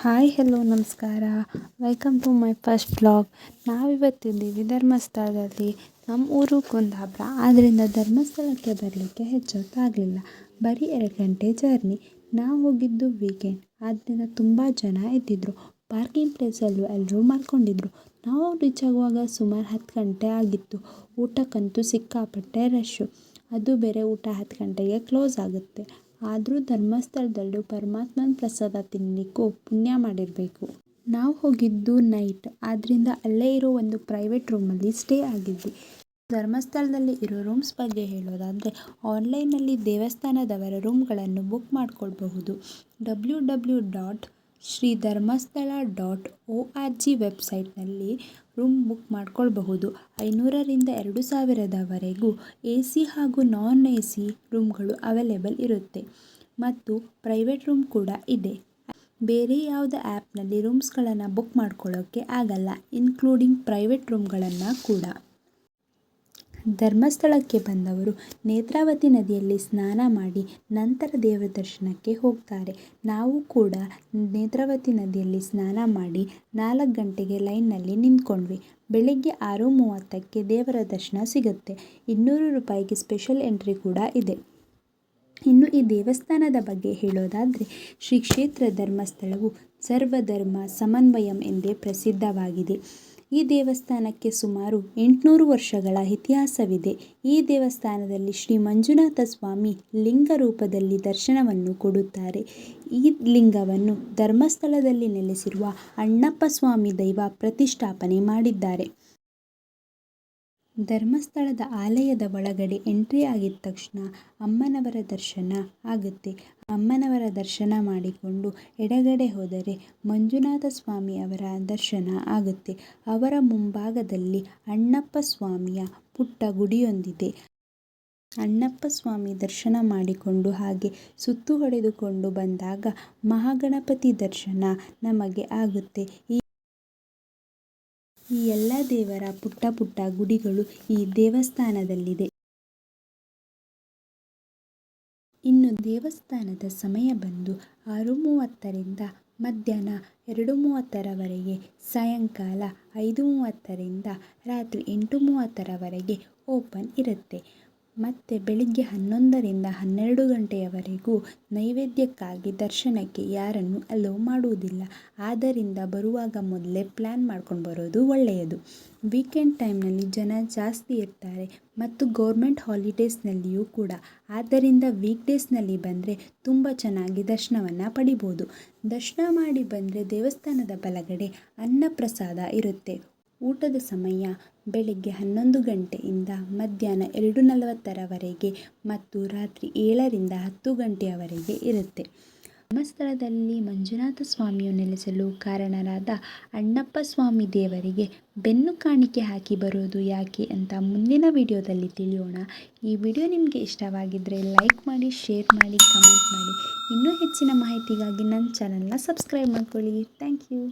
Hi hello ನಮಸ್ಕಾರ. Welcome to my first blog ನಾವಿವತ್ತಿದ್ದೀವಿ ಧರ್ಮಸ್ಥಳದಲ್ಲಿ ನಮ್ಮ ಊರು ಕುಂದಾಪುರ ಆದ್ದರಿಂದ ಧರ್ಮಸ್ಥಳಕ್ಕೆ ಬರಲಿಕ್ಕೆ ಹೆಚ್ಚೊತ್ತಾಗಲಿಲ್ಲ ಬರೀ ಎರಡು ಗಂಟೆ ಜರ್ನಿ ನಾವು ಹೋಗಿದ್ದು ವೀಕೆಂಡ್ ಆದ್ದರಿಂದ ತುಂಬ ಜನ ಇದ್ದಿದ್ದರು ಪಾರ್ಕಿಂಗ್ ಪ್ಲೇಸಲ್ಲೂ ಎಲ್ಲರೂ ಮಲ್ಕೊಂಡಿದ್ರು. ನಾವು ರೀಚ್ ಆಗುವಾಗ ಸುಮಾರು ಹತ್ತು ಗಂಟೆ ಆಗಿತ್ತು. ಊಟಕ್ಕಂತೂ ಸಿಕ್ಕಾಪಟ್ಟೆ ರಶ್ಶು ಅದು ಬೇರೆ ಊಟ ಹತ್ತು ಗಂಟೆಗೆ ಕ್ಲೋಸ್ ಆಗುತ್ತೆ. ಆದರೂ ಧರ್ಮಸ್ಥಳದಲ್ಲೂ ಪರಮಾತ್ಮನ ಪ್ರಸಾದ ತಿನ್ನಲಿಕ್ಕೂ ಪುಣ್ಯ ಮಾಡಿರಬೇಕು. ನಾವು ಹೋಗಿದ್ದು ನೈಟ್ ಆದ್ದರಿಂದ ಅಲ್ಲೇ ಇರೋ ಒಂದು ಪ್ರೈವೇಟ್ ರೂಮಲ್ಲಿ ಸ್ಟೇ ಆಗಿದ್ವಿ. ಧರ್ಮಸ್ಥಳದಲ್ಲಿ ಇರೋ ರೂಮ್ಸ್ ಬಗ್ಗೆ ಹೇಳೋದಾದರೆ ಆನ್ಲೈನಲ್ಲಿ ದೇವಸ್ಥಾನದವರ ರೂಮ್ಗಳನ್ನು ಬುಕ್ ಮಾಡ್ಕೊಳ್ಬಹುದು. W W dot Shri Dharmasthala dot O R G ವೆಬ್ಸೈಟ್ನಲ್ಲಿ ರೂಮ್ ಬುಕ್ ಮಾಡ್ಕೊಳ್ಬಹುದು. ಐನೂರರಿಂದ ಎರಡು ಸಾವಿರದವರೆಗೂ ಎ ಸಿ ಹಾಗೂ ನಾನ್ ಎ ಸಿ ರೂಮ್ಗಳು ಅವೈಲೇಬಲ್ ಇರುತ್ತೆ. ಮತ್ತು ಪ್ರೈವೇಟ್ ರೂಮ್ ಕೂಡ ಇದೆ. ಬೇರೆ ಯಾವುದೇ ಆ್ಯಪ್ನಲ್ಲಿ ರೂಮ್ಸ್ಗಳನ್ನು ಬುಕ್ ಮಾಡ್ಕೊಳ್ಳೋಕ್ಕೆ ಆಗಲ್ಲ, ಇನ್ಕ್ಲೂಡಿಂಗ್ ಪ್ರೈವೇಟ್ ರೂಮ್ಗಳನ್ನು ಕೂಡ. ಧರ್ಮಸ್ಥಳಕ್ಕೆ ಬಂದವರು ನೇತ್ರಾವತಿ ನದಿಯಲ್ಲಿ ಸ್ನಾನ ಮಾಡಿ ನಂತರ ದೇವರ ದರ್ಶನಕ್ಕೆ ಹೋಗ್ತಾರೆ. ನಾವು ಕೂಡ ನೇತ್ರಾವತಿ ನದಿಯಲ್ಲಿ ಸ್ನಾನ ಮಾಡಿ ನಾಲ್ಕು ಗಂಟೆಗೆ ಲೈನ್ನಲ್ಲಿ ನಿಂತ್ಕೊಂಡ್ವಿ. ಬೆಳಗ್ಗೆ ಆರು ಮೂವತ್ತಕ್ಕೆ ದೇವರ ದರ್ಶನ ಸಿಗುತ್ತೆ. ಇನ್ನೂರು ರೂಪಾಯಿಗೆ ಸ್ಪೆಷಲ್ ಎಂಟ್ರಿ ಕೂಡ ಇದೆ. ಇನ್ನು ಈ ದೇವಸ್ಥಾನದ ಬಗ್ಗೆ ಹೇಳೋದಾದರೆ ಶ್ರೀ ಕ್ಷೇತ್ರ ಧರ್ಮಸ್ಥಳವು ಸರ್ವಧರ್ಮ ಸಮನ್ವಯಂ ಎಂದೇ ಪ್ರಸಿದ್ಧವಾಗಿದೆ. ಈ ದೇವಸ್ಥಾನಕ್ಕೆ ಸುಮಾರು ಎಂಟುನೂರು ವರ್ಷಗಳ ಇತಿಹಾಸವಿದೆ. ಈ ದೇವಸ್ಥಾನದಲ್ಲಿ ಶ್ರೀ ಮಂಜುನಾಥ ಸ್ವಾಮಿ ಲಿಂಗ ರೂಪದಲ್ಲಿ ದರ್ಶನವನ್ನು ಕೊಡುತ್ತಾರೆ. ಈ ಲಿಂಗವನ್ನು ಧರ್ಮಸ್ಥಳದಲ್ಲಿ ನೆಲೆಸಿರುವ ಅಣ್ಣಪ್ಪ ಸ್ವಾಮಿ ದೈವ ಪ್ರತಿಷ್ಠಾಪನೆ ಮಾಡಿದ್ದಾರೆ. ಧರ್ಮಸ್ಥಳದ ಆಲಯದ ಒಳಗಡೆ ಎಂಟ್ರಿ ಆಗಿದ ತಕ್ಷಣ ಅಮ್ಮನವರ ದರ್ಶನ ಆಗುತ್ತೆ. ಅಮ್ಮನವರ ದರ್ಶನ ಮಾಡಿಕೊಂಡು ಎಡಗಡೆ ಹೋದರೆ ಮಂಜುನಾಥ ಸ್ವಾಮಿ ಅವರ ದರ್ಶನ ಆಗುತ್ತೆ. ಅವರ ಮುಂಭಾಗದಲ್ಲಿ ಅಣ್ಣಪ್ಪ ಸ್ವಾಮಿಯ ಪುಟ್ಟ ಗುಡಿಯೊಂದಿದೆ. ಅಣ್ಣಪ್ಪ ಸ್ವಾಮಿ ದರ್ಶನ ಮಾಡಿಕೊಂಡು ಹಾಗೆ ಸುತ್ತು ಹೊಡೆದುಕೊಂಡು ಬಂದಾಗ ಮಹಾಗಣಪತಿ ದರ್ಶನ ನಮಗೆ ಆಗುತ್ತೆ. ಈ ಈ ಎಲ್ಲ ದೇವರ ಪುಟ್ಟ ಪುಟ್ಟ ಗುಡಿಗಳು ಈ ದೇವಸ್ಥಾನದಲ್ಲಿದೆ. ಇನ್ನು ದೇವಸ್ಥಾನದ ಸಮಯ ಬಂದು ಆರು ಮೂವತ್ತರಿಂದ ಮಧ್ಯಾಹ್ನ ಎರಡು ಮೂವತ್ತರವರೆಗೆ ಸಾಯಂಕಾಲ ಐದು ಮೂವತ್ತರಿಂದ ರಾತ್ರಿ ಎಂಟು ಮೂವತ್ತರವರೆಗೆ ಓಪನ್ ಇರುತ್ತೆ. ಮತ್ತು ಬೆಳಿಗ್ಗೆ ಹನ್ನೊಂದರಿಂದ ಹನ್ನೆರಡು ಗಂಟೆಯವರೆಗೂ ನೈವೇದ್ಯಕ್ಕಾಗಿ ದರ್ಶನಕ್ಕೆ ಯಾರನ್ನು ಅಲೋ ಮಾಡುವುದಿಲ್ಲ. ಆದ್ದರಿಂದ ಬರುವಾಗ ಮೊದಲೇ ಪ್ಲ್ಯಾನ್ ಮಾಡ್ಕೊಂಡು ಬರೋದು ಒಳ್ಳೆಯದು. ವೀಕೆಂಡ್ ಟೈಮ್ನಲ್ಲಿ ಜನ ಜಾಸ್ತಿ ಇರ್ತಾರೆ ಮತ್ತು ಗೌರ್ಮೆಂಟ್ ಹಾಲಿಡೇಸ್ನಲ್ಲಿಯೂ ಕೂಡ. ಆದ್ದರಿಂದ ವೀಕ್ ಡೇಸ್ನಲ್ಲಿ ಬಂದರೆ ತುಂಬ ಚೆನ್ನಾಗಿ ದರ್ಶನವನ್ನು ಪಡಿಬೋದು. ದರ್ಶನ ಮಾಡಿ ಬಂದರೆ ದೇವಸ್ಥಾನದ ಬಲಗಡೆ ಅನ್ನಪ್ರಸಾದ ಇರುತ್ತೆ. ಊಟದ ಸಮಯ ಬೆಳಗ್ಗೆ ಹನ್ನೊಂದು ಗಂಟೆಯಿಂದ ಮಧ್ಯಾಹ್ನ ಎರಡು ನಲವತ್ತರವರೆಗೆ ಮತ್ತು ರಾತ್ರಿ ಏಳರಿಂದ ಹತ್ತು ಗಂಟೆಯವರೆಗೆ ಇರುತ್ತೆ. ಧರ್ಮಸ್ಥಳದಲ್ಲಿ ಮಂಜುನಾಥ ಸ್ವಾಮಿಯು ನೆಲೆಸಲು ಕಾರಣರಾದ ಅಣ್ಣಪ್ಪ ಸ್ವಾಮಿ ದೇವರಿಗೆ ಬೆನ್ನು ಕಾಣಿಕೆ ಹಾಕಿ ಬರೋದು ಯಾಕೆ ಅಂತ ಮುಂದಿನ ವಿಡಿಯೋದಲ್ಲಿ ತಿಳಿಯೋಣ. ಈ ವಿಡಿಯೋ ನಿಮಗೆ ಇಷ್ಟವಾಗಿದ್ದರೆ ಲೈಕ್ ಮಾಡಿ, ಶೇರ್ ಮಾಡಿ, ಕಮೆಂಟ್ ಮಾಡಿ. ಇನ್ನೂ ಹೆಚ್ಚಿನ ಮಾಹಿತಿಗಾಗಿ ನನ್ನ ಚಾನಲ್ನ ಸಬ್ಸ್ಕ್ರೈಬ್ ಮಾಡ್ಕೊಳ್ಳಿ. Thank you.